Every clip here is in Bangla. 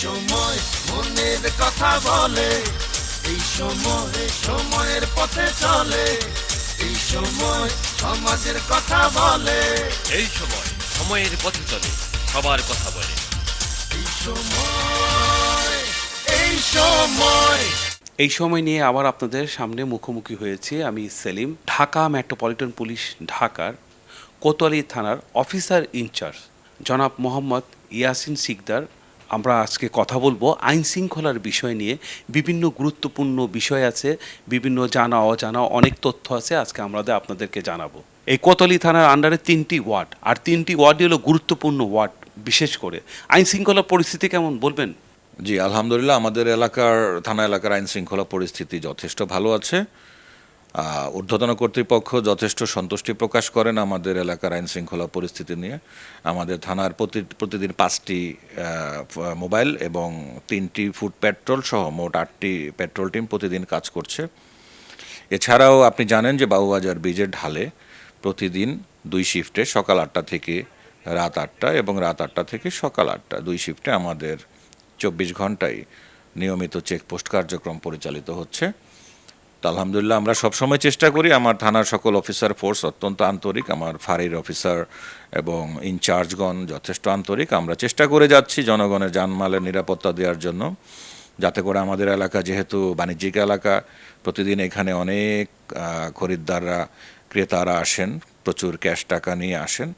সময় মনের কথা বলে এই সময় সময়ের পথে চলে এই সময় সমাজের কথা বলে। এই সময় সময়ের পথে চলে সবার কথা বলে। এই সময় এই সময়। এই সময় নিয়ে আবার আপনাদের সামনে মুখোমুখি হয়েছি আমি সেলিম ঢাকা মেট্রোপলিটন পুলিশ ঢাকার কোতোয়ালি থানার অফিসার ইনচার্জ জনাব মোহাম্মদ ইয়াসিন সিকদার আমরা আজকে কথা বলব আইন শৃঙ্খলার বিষয় নিয়ে। বিভিন্ন গুরুত্বপূর্ণ বিষয় আছে, বিভিন্ন জানা, অজানা অনেক তথ্য আছে, আজকে আমরা আপনাদেরকে জানাব। এই কোতলি থানার আন্ডারে তিনটি ওয়ার্ড, আর তিনটি ওয়ার্ডই হলো গুরুত্বপূর্ণ ওয়ার্ড, বিশেষ করে। আইন শৃঙ্খলার পরিস্থিতি কেমন, বলবেন? জি, আলহামদুলিল্লাহ, আমাদের এলাকার, থানা এলাকার আইন শৃঙ্খলা পরিস্থিতি যথেষ্ট ভালো আছে। ঊর্ধ্বতন কর্তৃপক্ষ যথেষ্ট সন্তুষ্টি প্রকাশ করেন আমাদের এলাকার আইন শৃঙ্খলা পরিস্থিতি নিয়ে। আমাদের থানার প্রতি প্রতিদিন পাঁচটি মোবাইল এবং তিনটি ফুড পেট্রোল সহ মোট আটটি পেট্রোল টিম প্রতিদিন কাজ করছে। এছাড়াও আপনি জানেন যে বাবুবাজার ব্রিজের ঢালে প্রতিদিন দুই শিফটে সকাল আটটা থেকে রাত আটটা এবং রাত আটটা থেকে সকাল আটটা দুই শিফটে আমাদের চব্বিশ ঘন্টায় নিয়মিত চেকপোস্ট কার্যক্রম পরিচালিত হচ্ছে। তো আলহামদুলিল্লাহ আমরা সবসময় চেষ্টা করি আমার থানার সকল অফিসার ফোর্স অত্যন্ত আন্তরিক, আমার ফাঁড়ির অফিসার এবং ইনচার্জগণ যথেষ্ট আন্তরিক। আমরা চেষ্টা করে যাচ্ছি জনগণের জানমালের নিরাপত্তা দেওয়ার জন্য। যাতে করে আমাদের এলাকা যেহেতু বাণিজ্যিক এলাকা, প্রতিদিন এখানে অনেক খরিদ্দাররা, ক্রেতারা আসেন, প্রচুর ক্যাশ টাকা নিয়ে আসেন।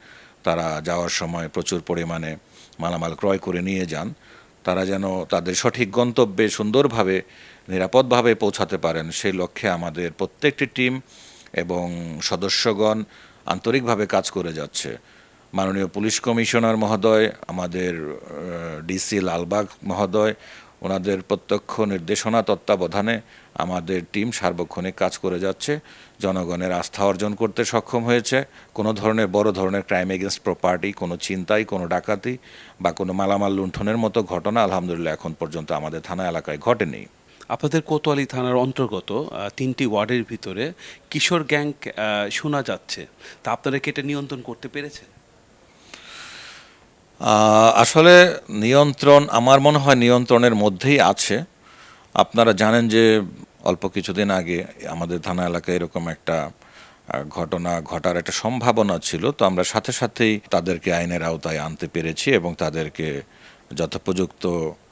তারা যাওয়ার সময় প্রচুর পরিমাণে মালামাল ক্রয় করে নিয়ে যান। তারা যেন তাদের সঠিক গন্তব্যে সুন্দরভাবে, নিরাপদভাবে পৌঁছাতে পারেন, সেই লক্ষ্যে আমাদের প্রত্যেকটি টিম এবং সদস্যগণ আন্তরিকভাবে কাজ করে যাচ্ছে। মাননীয় পুলিশ কমিশনার মহোদয়, আমাদের ডিসি লালবাগ মহোদয়, ওনাদের প্রত্যক্ষ নির্দেশনা তত্ত্বাবধানে আমাদের টিম সার্বক্ষণিক কাজ করে যাচ্ছে জনগণের আস্থা অর্জন করতে সক্ষম হয়েছে। কোনো ধরনের বড় ধরনের ক্রাইম এগেনস্ট প্রপার্টি কোনো চিন্তাই কোনো ডাকাতি বা কোনো মালামাল লুণ্ঠনের মতো ঘটনা আলহামদুলিল্লাহ এখন পর্যন্ত আমাদের থানা এলাকায় ঘটেনি। আপনাদের কোতোয়ালি থানার অন্তর্গত তিনটি ওয়ার্ডের ভিতরে কিশোর গ্যাং শোনা যাচ্ছে। তা আপনারা কি এটা নিয়ন্ত্রণ করতে পেরেছে আসলে নিয়ন্ত্রণ আমার মনে হয় নিয়ন্ত্রণের মধ্যেই আছে। আপনারা জানেন যে অল্প কিছুদিন আগে আমাদের থানা এলাকায় এরকম একটা ঘটনা ঘটার একটা সম্ভাবনা ছিল, তো আমরা সাথে সাথেই তাদেরকে আইনের আওতায় আনতে পেরেছি এবং তাদেরকে যথোপযুক্ত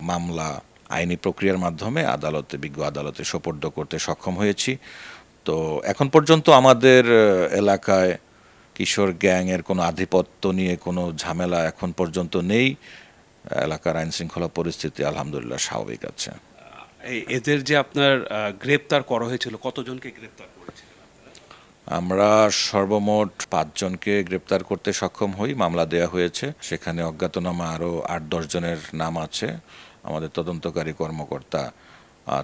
মামলা, আইনি প্রক্রিয়ার মাধ্যমে আদালতে, বিজ্ঞ আদালতে সোপর্দ করতে সক্ষম হয়েছি। তো এখন পর্যন্ত আমাদের এলাকায় কিশোর গ্যাংয়ের কোনো আধিপত্য নিয়ে কোনো ঝামেলা এখন পর্যন্ত নেই। এলাকার আইন শৃঙ্খলা পরিস্থিতি আলহামদুলিল্লাহ স্বাভাবিক আছে। এদের যে আপনার গ্রেপ্তার করা হয়েছিল কতজনকে গ্রেপ্তার করেছিল আমরা সর্বমোট পাঁচজনকে গ্রেপ্তার করতে সক্ষম হই মামলা দেয়া হয়েছে। সেখানে অজ্ঞাতনামা আরও আট দশ জনের নাম আছে। আমাদের তদন্তকারী কর্মকর্তা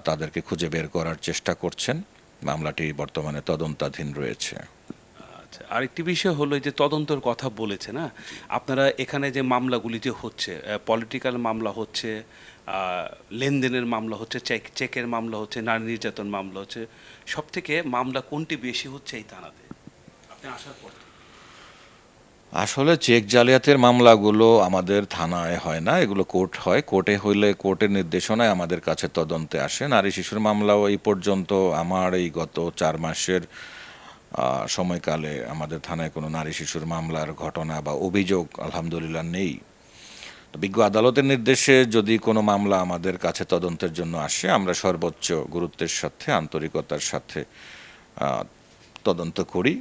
তাদেরকে খুঁজে বের করার চেষ্টা করছেন। মামলাটি বর্তমানে তদন্তাধীন রয়েছে। আচ্ছা আরেকটি বিষয় হলো যে তদন্তর কথা বলেছে না আপনারা এখানে যে মামলাগুলি যে হচ্ছে পলিটিক্যাল মামলা হচ্ছে লেনদেনের মামলা হচ্ছে, চেক, চেকের মামলা হচ্ছে, নারী নির্যাতন মামলা হচ্ছে সব থেকে মামলা কোনটি বেশি হচ্ছে এই থানাতে? আপনি পর আসলে চেক জালিয়াতের মামলাগুলো আমাদের থানায় হয় না, এগুলো কোর্ট হয়। কোর্টে হইলে কোর্টের নির্দেশনায় আমাদের কাছে তদন্তে আসে। নারী শিশুর মামলাও এই পর্যন্ত আমার এই গত চার মাসের সময়কালে আমাদের থানায় কোনো নারী শিশুর মামলার ঘটনা বা অভিযোগ আলহামদুলিল্লাহ নেই। বিজ্ঞ আদালতের নির্দেশে যদি কোনো মামলা আমাদের কাছে তদন্তের জন্য আসে, আমরা সর্বোচ্চ গুরুত্বের সাথে, আন্তরিকতার সাথে তদন্ত করি,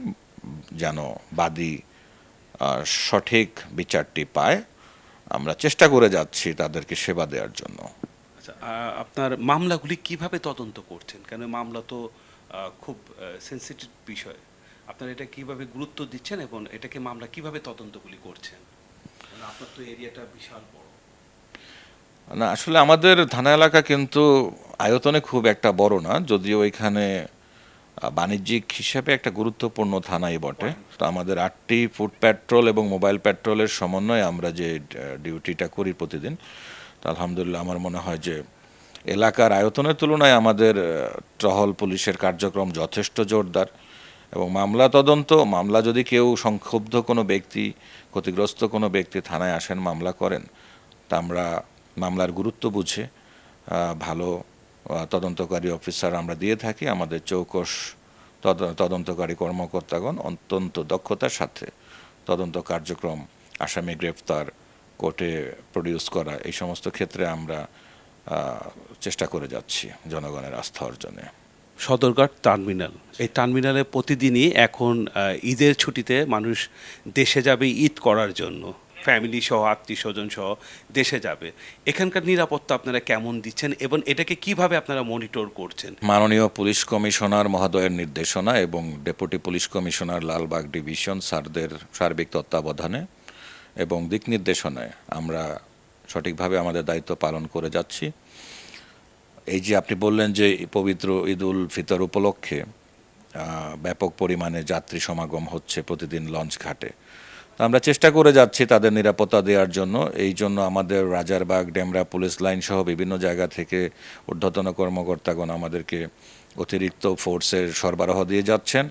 যেন বাদী সঠিক বিচারটি পায়। আমরা চেষ্টা করে যাচ্ছি তাদেরকে সেবা দেওয়ার জন্য। আচ্ছা আপনার মামলাগুলি কীভাবে তদন্ত করছেন? কেন মামলা তো খুব সেন্সিটিভ বিষয়। আপনারা এটা কীভাবে গুরুত্ব দিচ্ছেন এবং এটাকে মামলা কীভাবে তদন্তগুলি করছেন? আপনার তো এরিয়াটা বিশাল বড়। না আসলে আমাদের থানা এলাকা কিন্তু আয়তনে খুব একটা বড় না যদিও এখানে বাণিজ্যিক হিসাবে একটা গুরুত্বপূর্ণ থানাই বটে। তো আমাদের আটটি ফুড পেট্রোল এবং মোবাইল পেট্রোলের সমন্বয়ে আমরা যে ডিউটিটা করি প্রতিদিন তো আলহামদুলিল্লাহ আমার মনে হয় যে এলাকার আয়তনের তুলনায় আমাদের টহল পুলিশের কার্যক্রম যথেষ্ট জোরদার। এবং মামলা তদন্ত, মামলা যদি কেউ সংক্ষুব্ধ কোনো ব্যক্তি, ক্ষতিগ্রস্ত কোনো ব্যক্তি থানায় আসেন, মামলা করেন, তা আমরা মামলার গুরুত্ব বুঝে ভালো তদন্তকারী অফিসার আমরা দিয়ে থাকি। আমাদের চৌকস তদ- তদন্তকারী কর্মকর্তাগণ অত্যন্ত দক্ষতার সাথে তদন্ত কার্যক্রম আসামি গ্রেফতার কোর্টে প্রডিউস করা, এই সমস্ত ক্ষেত্রে আমরা চেষ্টা করে যাচ্ছি জনগণের আস্থা অর্জনে। সদরঘাট টার্মিনাল। এই টার্মিনালে প্রতিদিনই এখন ঈদের ছুটিতে মানুষ দেশে যাবে ঈদ করার জন্য। ফ্যামিলি সহ, আত্মীয় স্বজন সহ দেশে যাবে। এখানকার নিরাপত্তা আপনারা কেমন দিচ্ছেন এবং এটাকে কীভাবে আপনারা মনিটর করছেন? মাননীয় পুলিশ কমিশনার মহোদয়ের নির্দেশনা এবং deputy police commissioner Lalbagh division স্যারদের সার্বিক তত্ত্বাবধানে এবং দিক নির্দেশনায় আমরা সঠিকভাবে আমাদের দায়িত্ব পালন করে যাচ্ছি। এই যে আপনি বললেন যে পবিত্র ঈদ উল ফিতর উপলক্ষে ব্যাপক পরিমাণে যাত্রী সমাগম হচ্ছে প্রতিদিন লঞ্চ ঘাটে। তো আমরা চেষ্টা করে যাচ্ছি তাদের নিরাপত্তা দেওয়ার জন্য। এই জন্য আমাদের রাজারবাগ, ডেমরা পুলিশ লাইন সহ বিভিন্ন জায়গা থেকে ঊর্ধ্বতন কর্মকর্তাগণ আমাদেরকে অতিরিক্ত ফোর্সের সরবরাহ দিয়ে যাচ্ছেন।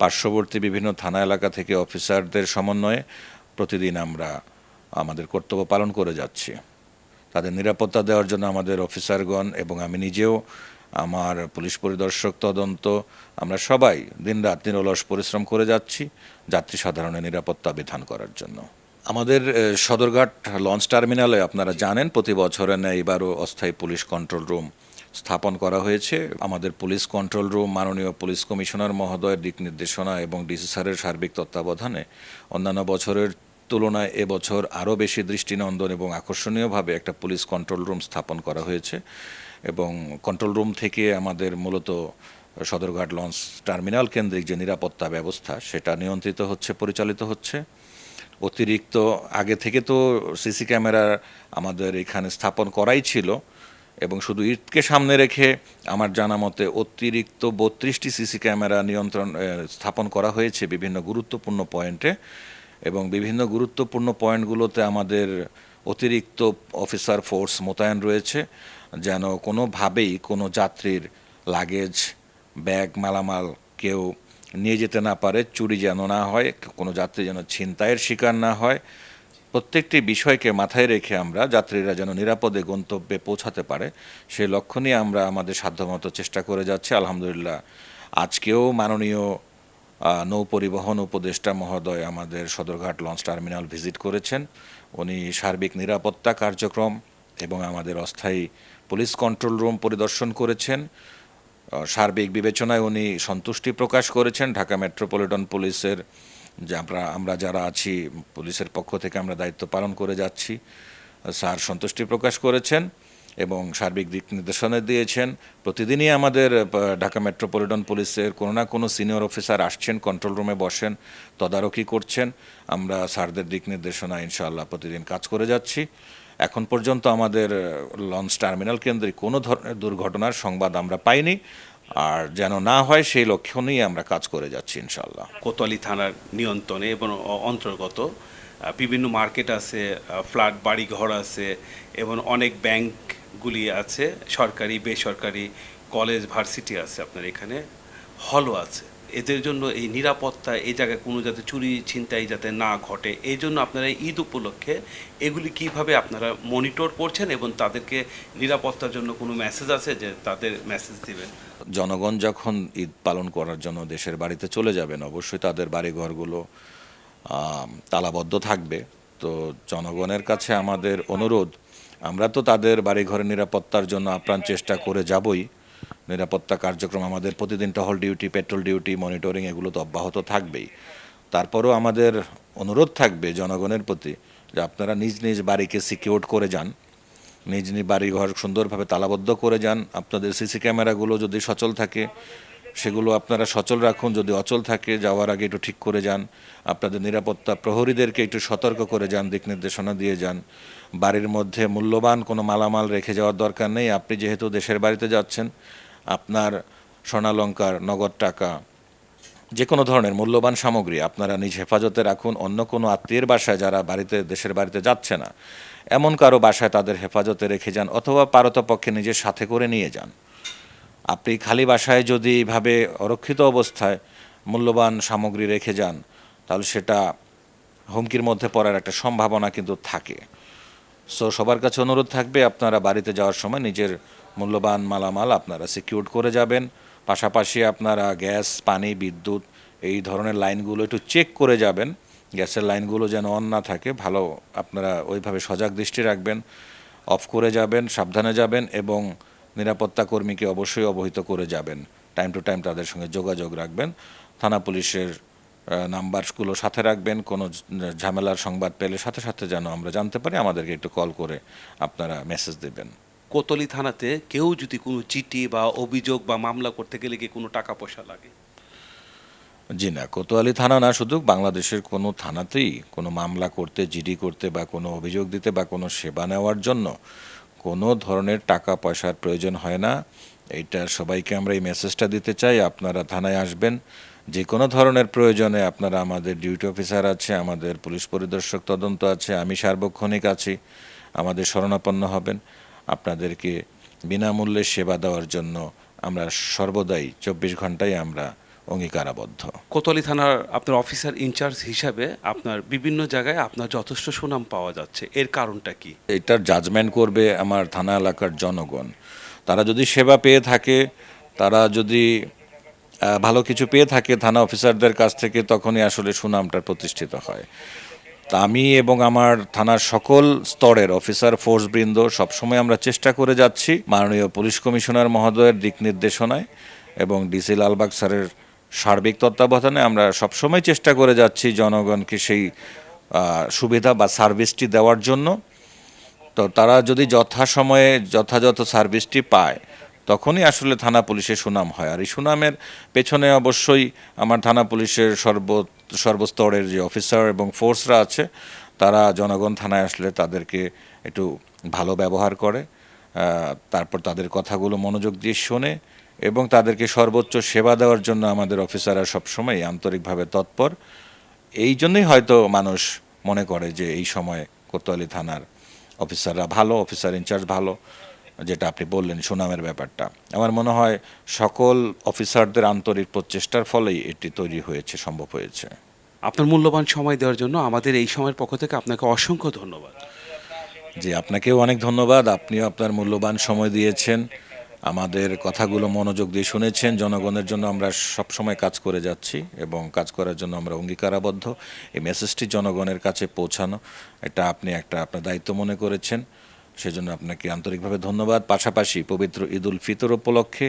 পার্শ্ববর্তী বিভিন্ন থানা এলাকা থেকে অফিসারদের সমন্বয়ে প্রতিদিন আমরা আমাদের কর্তব্য পালন করে যাচ্ছি। তাদের নিরাপত্তা দেওয়ার জন্য আমাদের অফিসারগণ এবং আমি নিজেও, আমার পুলিশ পরিদর্শক তদন্ত, আমরা সবাই দিনরাত নিরলস পরিশ্রম করে যাচ্ছি যাত্রী সাধারণের নিরাপত্তা বিধান করার জন্য। আমাদের সদরঘাট লঞ্চ টার্মিনালে আপনারা জানেন, প্রতি বছরে নেয় এবারও অস্থায়ী পুলিশ কন্ট্রোল রুম স্থাপন করা হয়েছে। আমাদের পুলিশ কন্ট্রোল রুম, মাননীয় পুলিশ কমিশনার মহোদয়ের দিক নির্দেশনা এবং ডিসি স্যারের সার্বিক তত্ত্বাবধানে অন্যান্য বছরের তুলনায় এবছর আরও বেশি দৃষ্টিনন্দন এবং আকর্ষণীয়ভাবে একটা পুলিশ কন্ট্রোল রুম স্থাপন করা হয়েছে এবং কন্ট্রোল রুম থেকে আমাদের মূলত সদরঘাট লঞ্চ টার্মিনাল কেন্দ্রিক যে নিরাপত্তা ব্যবস্থা, সেটা নিয়ন্ত্রিত হচ্ছে, পরিচালিত হচ্ছে। অতিরিক্ত আগে থেকে তো সিসি ক্যামেরা আমাদের এখানে স্থাপন করাই ছিল এবং শুধু ঈদকে সামনে রেখে আমার জানা মতে অতিরিক্ত বত্রিশটি সিসি ক্যামেরা নিয়ন্ত্রণ স্থাপন করা হয়েছে বিভিন্ন গুরুত্বপূর্ণ পয়েন্টে। এবং বিভিন্ন গুরুত্বপূর্ণ পয়েন্টগুলোতে আমাদের অতিরিক্ত অফিসার ফোর্স মোতায়েন রয়েছে, যেন কোনোভাবেই কোনো যাত্রীর লাগেজ, ব্যাগ, মালামাল কেউ নিয়ে যেতে না পারে, চুরি যেন না হয়, কোনো যাত্রী যেন ছিনতাইয়ের শিকার না হয়। প্রত্যেকটি বিষয়কে মাথায় রেখে আমরা যাত্রীরা যেন নিরাপদে গন্তব্যে পৌঁছাতে পারে, সেই লক্ষ্য নিয়ে আমরা আমাদের সাধ্যমতো চেষ্টা করে যাচ্ছি। আলহামদুলিল্লাহ, আজকেও মাননীয় নৌ পরিবহন উপদেষ্টা মহোদয় আমাদের সদরঘাট লঞ্চ টার্মিনাল ভিজিট করেছেন। উনি সার্বিক নিরাপত্তা কার্যক্রম এবং আমাদের অস্থায়ী পুলিশ কন্ট্রোল রুম পরিদর্শন করেছেন। সার্বিক বিবেচনায় উনি সন্তুষ্টি প্রকাশ করেছেন। ঢাকা মেট্রোপলিটন পুলিশের যে আমরা আমরা যারা আছি, পুলিশের পক্ষ থেকে আমরা দায়িত্ব পালন করে যাচ্ছি। স্যার সন্তুষ্টি প্রকাশ করেছেন। এবং সার্বিক দিক নির্দেশনা দিয়েছেন। প্রতিদিনই আমাদের ঢাকা মেট্রোপলিটন পুলিশের কোনো না কোনো সিনিয়র অফিসার আসছেন কন্ট্রোল রুমে বসেন, তদারকি করছেন। আমরা স্যারদের দিক নির্দেশনা ইনশাআল্লাহ প্রতিদিন কাজ করে যাচ্ছি। এখন পর্যন্ত আমাদের লঞ্চ টার্মিনাল কেন্দ্রে কোনো ধরনের দুর্ঘটনার সংবাদ আমরা পাইনি। আর যেন না হয় সেই লক্ষ্য নিয়ে আমরা কাজ করে যাচ্ছি ইনশাআল্লাহ। কোতোয়ালি থানার নিয়ন্ত্রণে এবং অন্তর্গত বিভিন্ন মার্কেট আছে ফ্ল্যাট বাড়ি ঘর আছে, এবং অনেক ব্যাংকগুলি আছে, সরকারি, বেসরকারি কলেজ ভার্সিটি আছে আপনার এখানে হলও আছে। এদের জন্য এই নিরাপত্তা, এই জায়গায় কোনো যাতে চুরি, ছিনতাই যাতে না ঘটে, এই জন্য আপনারা ঈদ উপলক্ষে এগুলি কীভাবে আপনারা মনিটর করছেন এবং তাদেরকে নিরাপত্তার জন্য কোনো মেসেজ আছে যে তাদের মেসেজ দিবেন? জনগণ যখন ঈদ পালন করার জন্য দেশের বাড়িতে চলে যাবেন, অবশ্যই তাদের বাড়ি ঘরগুলো তালাবদ্ধ থাকবে। তো জনগণের কাছে আমাদের অনুরোধ আমরা তো তাদের বাড়ি ঘরের নিরাপত্তার জন্য আপ্রাণ চেষ্টা করে যাবই। নিরাপত্তা কার্যক্রম আমাদের প্রতিদিন টহল ডিউটি, পেট্রোল ডিউটি, মনিটরিং এগুলো তো অব্যাহত থাকবেই। তারপরও আমাদের অনুরোধ থাকবে জনগণের প্রতি যে আপনারা নিজ নিজ বাড়িকে সিকিউর করে যান, নিজ নিজ বাড়িঘর সুন্দরভাবে তালাবদ্ধ করে যান। আপনাদের সিসি ক্যামেরাগুলো যদি সচল থাকে সেগুলো আপনারা সচল রাখুন। যদি অচল থাকে, যাওয়ার আগে একটু ঠিক করে যান। আপনাদের নিরাপত্তা প্রহরীদেরকে একটু সতর্ক করে যান, দিক নির্দেশনা দিয়ে যান। বাড়ির মধ্যে মূল্যবান কোনো মালামাল রেখে যাওয়ার দরকার নেই। আপনি যেহেতু দেশের বাড়িতে যাচ্ছেন, আপনার স্বর্ণালঙ্কার, নগদ টাকা যে কোনো ধরনের মূল্যবান সামগ্রী আপনারা নিজ হেফাজতে রাখুন। অন্য কোনো আত্মীয়ের বাসায় যারা বাড়িতে, দেশের বাড়িতে যাচ্ছে না, এমন কারও বাসায় তাদের হেফাজতে রেখে যান অথবা পারতপক্ষে নিজের সাথে করে নিয়ে যান। আপনি খালি বাসায় যদি এইভাবে অরক্ষিত অবস্থায় মূল্যবান সামগ্রী রেখে যান, তাহলে সেটা হুমকির মধ্যে পড়ার একটা সম্ভাবনা কিন্তু থাকে। সো সবার কাছে অনুরোধ থাকবে, আপনারা বাড়িতে যাওয়ার সময় নিজের মূল্যবান মালামাল আপনারা সিকিউর করে যাবেন। পাশাপাশি আপনারা গ্যাস, পানি, বিদ্যুৎ এই ধরনের লাইনগুলো একটু চেক করে যাবেন। গ্যাসের লাইনগুলো যেন অন না থাকে, ভালো আপনারা ওইভাবে সজাগ দৃষ্টি রাখবেন অফ করে যাবেন, সাবধানে যাবেন এবং নিরাপত্তা কর্মীকে অবশ্যই অবহিত করে যাবেন। টাইম টু টাইম তাদের সঙ্গে যোগাযোগ রাখবেন। থানা পুলিশের আহ, নাম্বারগুলো সাথে রাখবেন। কোনো ঝামেলার সংবাদ পেলে সাথে সাথে যেন আমরা জানতে পারি আমাদেরকে একটু কল করে আপনারা মেসেজ দেবেন। কোতলি থানাতে কেউ যদি কোনো চিঠি বা অভিযোগ বা মামলা করতে গেলে কি কোনো টাকা পয়সা লাগে? জি না কোতোয়ালি থানা না শুধু বাংলাদেশের কোনো থানাতেই কোনো মামলা করতে জিডি করতে বা কোনো অভিযোগ দিতে বা কোনো সেবা নেওয়ার জন্য কোনো ধরনের টাকা পয়সার প্রয়োজন হয় না। এইটা সবাইকে আমরা এই মেসেজটা দিতে চাই। আপনারা থানায় আসবেন। যে কোনো ধরনের প্রয়োজনে আপনারা আমাদের ডিউটি অফিসার আছে, আমাদের পুলিশ পরিদর্শক তদন্ত আছে, আমি সার্বক্ষণিক আছি, আমাদের শরণাপন্ন হবেন। আপনাদেরকে বিনামূল্যে সেবা দেওয়ার জন্য আমরা সর্বদাই চব্বিশ ঘন্টায় আমরা অঙ্গীকারাবদ্ধ। কোতোয়ালি থানার আপনার অফিসার ইনচার্জ হিসাবে আপনার বিভিন্ন জায়গায় আপনার যথেষ্ট সুনাম পাওয়া যাচ্ছে। এর কারণটা কি? এটার জাজমেন্ট করবে আমার থানা এলাকার জনগণ। তারা যদি সেবা পেয়ে থাকে তারা যদি ভালো কিছু পেয়ে থাকে থানা অফিসারদের কাছ থেকে তখনই আসলে সুনামটা প্রতিষ্ঠিত হয়। তা আমি এবং আমার থানার সকল স্তরের অফিসার ফোর্স বৃন্দ সবসময় আমরা চেষ্টা করে যাচ্ছি মাননীয় পুলিশ কমিশনার মহোদয়ের দিক নির্দেশনায় এবং ডিসি লালবাগ স্যারের সার্বিক তত্ত্বাবধানে আমরা সবসময় চেষ্টা করে যাচ্ছি জনগণকে সেই সুবিধা বা সার্ভিসটি দেওয়ার জন্য। তো তারা যদি যথাসময়ে যথাযথ সার্ভিসটি পায়, তখনই আসলে থানা পুলিশের সুনাম হয়। আর এই সুনামের পেছনে অবশ্যই আমার থানা পুলিশের সর্ব, সর্বস্তরের যে অফিসার এবং ফোর্সরা আছে, তারা জনগণ থানায় আসলে তাদেরকে একটু ভালো ব্যবহার করে। তারপর তাদের কথাগুলো মনোযোগ দিয়ে শোনে এবং তাদেরকে সর্বোচ্চ সেবা দেওয়ার জন্য আমাদের অফিসাররা সবসময় আন্তরিকভাবে তৎপর। এই জন্যই হয়তো মানুষ মনে করে যে এই সময় কোতোয়ালি থানার অফিসাররা ভালো অফিসার ইনচার্জ ভালো যেটা আপনি বললেন সুনামের ব্যাপারটা। আমার মনে হয় সকল অফিসারদের আন্তরিক প্রচেষ্টার ফলেই এটি তৈরি হয়েছে সম্ভব হয়েছে। আপনার মূল্যবান সময় দেওয়ার জন্য আমাদের এই সময়ের পক্ষ থেকে আপনাকে অসংখ্য ধন্যবাদ। জি আপনাকেও অনেক ধন্যবাদ। আপনিও আপনার মূল্যবান সময় দিয়েছেন। আমাদের কথাগুলো মনোযোগ দিয়ে শুনেছেন। জনগণের জন্য আমরা সব সময় কাজ করে যাচ্ছি এবং কাজ করার জন্য আমরা অঙ্গীকারাবদ্ধ। এই মেসেজটি জনগণের কাছে পৌঁছানো, এটা আপনি একটা আপনার দায়িত্ব মনে করেছেন। সেজন্য আপনাকে আন্তরিকভাবে ধন্যবাদ। পাশাপাশি পবিত্র ঈদ উল ফিতর উপলক্ষে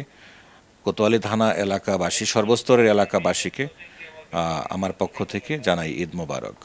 কোতোয়ালি থানা এলাকাবাসী, সর্বস্তরের এলাকাবাসীকে আমার পক্ষ থেকে জানাই ঈদ মোবারক।